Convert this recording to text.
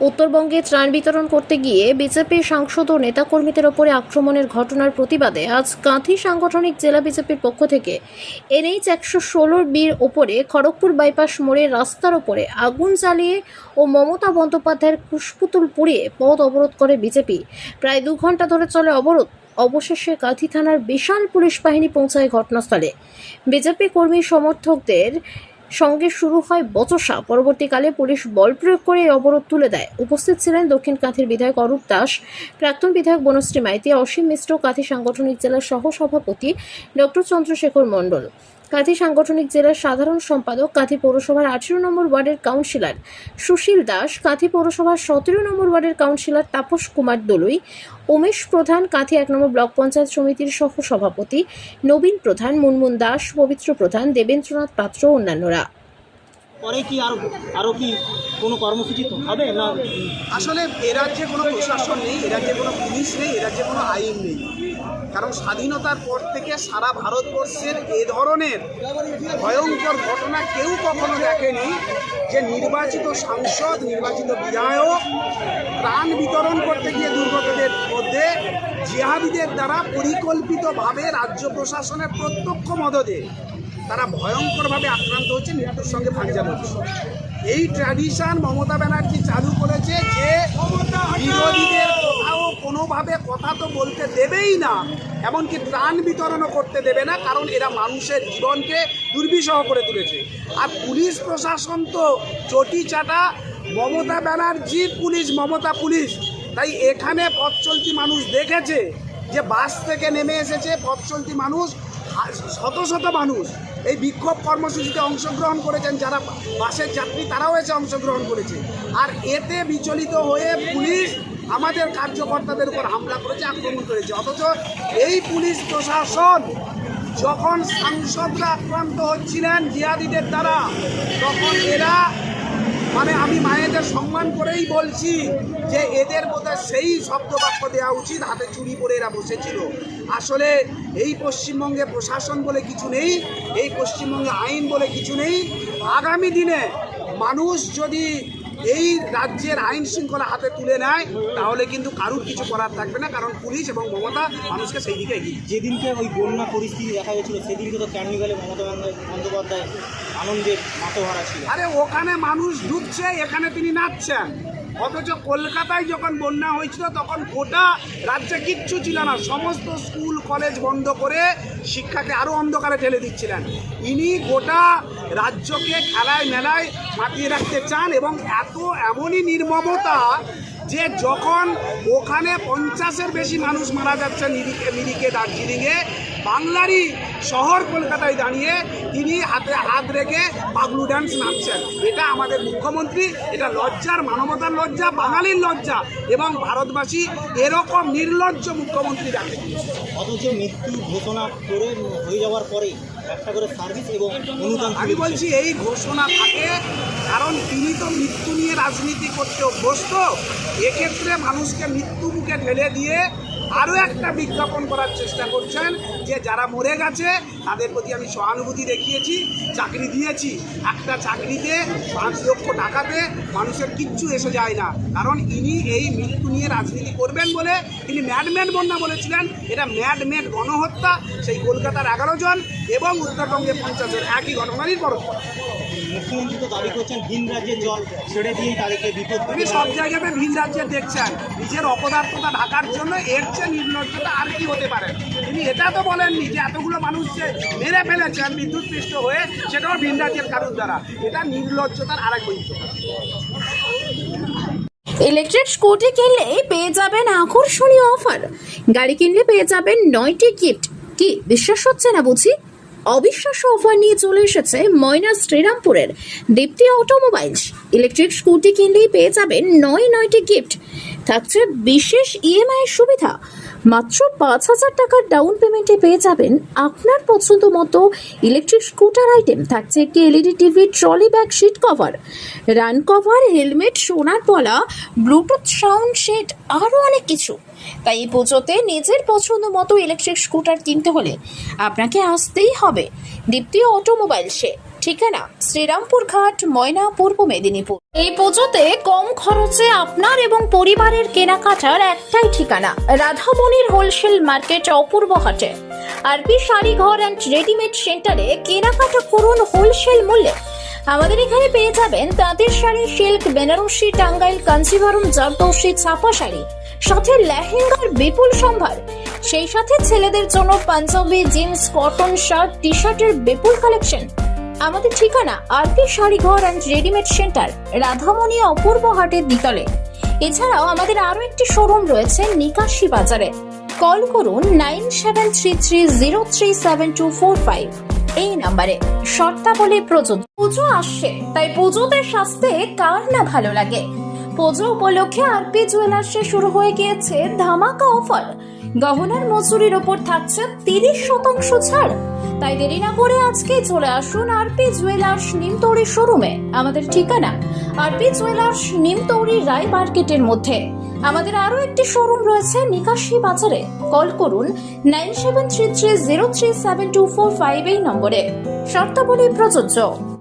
উত্তরবঙ্গে ত্রাণ বিতরণ করতে গিয়ে বিজেপি সাংসদ ও নেতাকর্মীদের ওপরে আক্রমণের ঘটনার প্রতিবাদে আজ কাঁথি সাংগঠনিক জেলা বিজেপির পক্ষ থেকে এনএইচ একশো ষোলোর বীর ওপরে খড়গপুর বাইপাস মোড়ে রাস্তার ওপরে আগুন জ্বালিয়ে ও মমতা বন্দ্যোপাধ্যায়ের কুশপুতুল পুড়িয়ে পথ অবরোধ করে বিজেপি। প্রায় দু ঘণ্টা ধরে চলে অবরোধ। অবশেষে কাঁথি থানার বিশাল পুলিশ বাহিনী পৌঁছায় ঘটনাস্থলে। বিজেপি কর্মী সমর্থকদের সঙ্গে শুরু হয় বচসা। পরবর্তীকালে পুলিশ বল প্রয়োগ করে অবরোধ তুলে দেয়। উপস্থিত ছিলেন দক্ষিণ কাঁথির বিধায়ক অরূপ দাস, প্রাক্তন বিধায়ক বনশ্রী মাইতি, অসীম মিশ্র কাঁথি সাংগঠনিক জেলার সহ সভাপতি ডক্টর চন্দ্রশেখর মণ্ডল। কাঁথি সাংগঠনিক জেলার সাধারণ সম্পাদক, কাঁথি পৌরসভার আঠেরো নম্বর ওয়ার্ডের কাউন্সিলর সুশীল দাস, কাঁথি পৌরসভার সতেরো নম্বর ওয়ার্ডের কাউন্সিলর তাপস কুমার দলুই, উমেশ প্রধান, কাঁথি এক নম্বর ব্লক পঞ্চায়েত সমিতির সহ সভাপতি নবীন প্রধান, মুনমুন দাস, পবিত্র প্রধান, দেবেন্দ্রনাথ পাত্র অন্যান্যরা। পরে কি আরও আরও কি কোনো কর্মসূচি হবে না? আসলে এ রাজ্যে কোনো প্রশাসন নেই, এ রাজ্যে কোনো পুলিশ নেই, এ রাজ্যে কোনো আইন নেই। কারণ স্বাধীনতার পর থেকে সারা ভারতবর্ষের এ ধরনের ভয়ঙ্কর ঘটনা কেউ কখনো দেখেনি যে নির্বাচিত সাংসদ, নির্বাচিত বিধায়ক ত্রাণ বিতরণ করতে গিয়ে দুর্গতদের মধ্যে জিহাদিদের দ্বারা পরিকল্পিতভাবে রাজ্য প্রশাসনের প্রত্যক্ষ মদদে তারা ভয়ঙ্করভাবে আক্রান্ত হচ্ছে মৃত্যুর সঙ্গে ভাঙজান হচ্ছে। এই ট্র্যাডিশন মমতা ব্যানার্জি চালু করেছে যে বিরোধীদের কোথাও কোনোভাবে কথা তো বলতে দেবেই না, এমনকি ত্রাণ বিতরণও করতে দেবে না, কারণ এরা মানুষের জীবনকে দুর্বিষহ করে তুলেছে। আর পুলিশ প্রশাসন তো চটি চাটা, মমতা ব্যানার্জির পুলিশ, মমতা পুলিশ। তাই এখানে পথ চলতি মানুষ দেখেছে যে বাস থেকে নেমে এসেছে পথ চলতি মানুষ। শত শত মানুষ এই বিক্ষোভ কর্মসূচিতে অংশগ্রহণ করেছেন, যারা বাসের যাত্রী, তারাও এসে অংশগ্রহণ করেছে। আর এতে বিচলিত হয়ে পুলিশ আমাদের কার্যকর্তাদের উপর হামলা করেছে, আক্রমণ করেছে। অথচ এই পুলিশ প্রশাসন যখন সাংসদরা আক্রান্ত হচ্ছিলেন জিয়াদিদের দ্বারা, তখন এরা মানে আমি মায়েদের সম্মান করেই বলছি যে এদের মধ্যে সেই শব্দবাক্য দেওয়া উচিত, হাতে চুরি পরে এরা বসেছিল। আসলে এই পশ্চিমবঙ্গে প্রশাসন বলে কিছু নেই, এই পশ্চিমবঙ্গে আইন বলে কিছু নেই। আগামী দিনে মানুষ যদি এই রাজ্যের আইন শৃঙ্খলা হাতে তুলে নেয় তাহলে কিন্তু কারুর কিছু করার থাকবে না কারণ পুলিশ এবং মমতা মানুষকে সেই দিকে এগিয়ে যেদিনকে ওই বন্যা পরিস্থিতি দেখা গেছিল সেদিনকে তো ক্যান্ডিগালে মমতা বন্দ্যোপাধ্যায়- আনন্দের মাতোহারা ছিল। আরে ওখানে মানুষ ঢুকছে এখানে তিনি নাচছেন। অথচ কলকাতায় যখন বন্যা হয়েছিল তখন গোটা রাজ্যে কিচ্ছু ছিল না। সমস্ত স্কুল কলেজ বন্ধ করে শিক্ষাকে আরও অন্ধকারে ঠেলে দিচ্ছিলেন। ইনি গোটা রাজ্যকে খেলায় মেলায় মাতিয়ে রাখতে চান এবং এত এমনই নির্মমতা যে যখন ওখানে পঞ্চাশের বেশি মানুষ মারা যাচ্ছে নিরিখে মিরিকে দার্জিলিংয়ে, বাংলারই শহর কলকাতায় দাঁড়িয়ে তিনি হাতে হাত রেখে পাগলু ডান্স নাচছেন। এটা আমাদের মুখ্যমন্ত্রী, এটা লজ্জার, মানবতার লজ্জা, বাঙালির লজ্জা এবং ভারতবাসী এরকম নির্লজ্জ মুখ্যমন্ত্রী দেখে অথচ মৃত্যু ঘোষণা করে হয়ে যাওয়ার পরে একটা করে সার্ভিস এবং অনুদান আমি বলছি এই ঘোষণা থাকে কারণ তিনি তো মৃত্যু নিয়ে রাজনীতি করতে অভ্যস্ত। এক্ষেত্রে মানুষকে মৃত্যু মুখে ঢেলে দিয়ে আরও একটা বিজ্ঞাপন করার চেষ্টা করছেন যে যারা মরে গেছে, তাদের প্রতি আমি সহানুভূতি দেখিয়েছি, চাকরি দিয়েছি। একটা চাকরিতে পাঁচ লক্ষ টাকাতে মানুষের কিচ্ছু এসে যায় না। কারণ ইনি এই মৃত্যু নিয়ে রাজনীতি করবেন বলে তিনি ম্যাডম্যান বন্যা বলেছিলেন। এটা ম্যাডমেড গণহত্যা। সেই কলকাতার এগারো জন এবং উত্তরবঙ্গে পঞ্চাশ জন। একই ঘটনারই পরস্পর মুখ্যমন্ত্রী তো দাবি করছেন ভিন রাজ্যের জল। ছেড়ে দিয়েই তাদেরকে বিপদ তিনি সব জায়গাতে ভিন রাজ্যে দেখছেন। নিজের অপদার্থতা ঢাকার জন্য এর চেয়ে নির্লজ্জতা আর কি হতে পারে? তিনি এটা তো বলেননি যে এতগুলো মানুষ যে মেরে ফেলেছেন বিদ্যুৎ পৃষ্ঠ হয়ে সেটাও ভিন রাজ্যের কারুর দ্বারা। এটা নির্লজ্জতার আরেক ইলেকট্রিক স্কুটি কিনলে পেয়ে যাবেন আকর্ষণীয় অফার। গাড়ি কিনলে পেয়ে যাবেন নয়টি গিফট। কি বিশ্বাস হচ্ছে না বুঝি? অবিশ্বাস্য অফার নিয়ে চলে এসেছে ময়না শ্রীরামপুরের দীপ্তি অটোমোবাইলস ইলেকট্রিক স্কুটি কিনলেই পেয়ে যাবেন নয় নয়টি গিফট থাকছে বিশেষ ইএমআই সুবিধা। মাত্র পাঁচ হাজার টাকার ডাউন পেমেন্টে পেয়ে যাবেন। আপনার পছন্দ মতো ইলেকট্রিক স্কুটার আইটেম থাকছে একটি LED TV trolley bag seat cover rain cover helmet সোনার পলা ব্লুটুথ সাউন্ড সেট আরও অনেক কিছু। তাই এই পুজোতে নিজের পছন্দ মতো ইলেকট্রিক স্কুটার কিনতে হলে আপনাকে আসতেই হবে। দীপ্তি অটোমোবাইলসে ঠিকানা শ্রীরামপুর ঘাট, ময়না, পূর্ব মেদিনীপুর। এই পুজোতে কম খরচে আপনার এবং পরিবারের কেনাকাটার একটাই ঠিকানা, রাধামণির হোলসেল মার্কেট অপূর্ব হাটে। আরবি শাড়ি ঘর অ্যান্ড রেডিমেড সেন্টারে কেনাকাটা করুন হোলসেল মূল্যে। আমাদের এখানে পেয়ে যাবেন তাঁতের শাড়ি, সিল্ক, বেনারসি, টাঙ্গাইল কাঞ্চিভারম জারদৌসি, ছাপা শাড়ি, সাথে লেহেঙ্গার বিপুল সম্ভার। সেই সাথে ছেলেদের জন্য Punjabi, jeans, cotton, shirt T শার্টের বিপুল কালেকশন। আমাদের ঠিকানা আর RP Sareeghar and readymade centre Radhamoni অপূর্ব হাটের দ্বিতলে। এছাড়াও আমাদের আরও একটি শোরুম রয়েছে নিকাশি বাজারে। কল করুন nine seven three three zero three seven two four five এই নাম্বারে শর্তাবলী প্রযোজ্য। পুজো আসছে, তাই পুজোতে সাজতে কার না ভালো লাগে? পুজো উপলক্ষে আরপি জুয়েলার্সে শুরু হয়ে গিয়েছে ধামাকা অফার। গহনার মজুরির ওপর থাকছে তিরিশ শতাংশ ছাড়। তাই দেরি না করে আজকে চলে আসুন আর পি জুয়েলার্স নিমতৌড়ি শোরুমে, আমাদের ঠিকানা R P jewellers Nimtouri Roy মার্কেটের মধ্যে। আমাদের আরও একটি শোরুম রয়েছে নিকাশি বাজারে, কল করুন nine seven three three zero three seven two four five এই নম্বরে। শর্তাবলী প্রযোজ্য।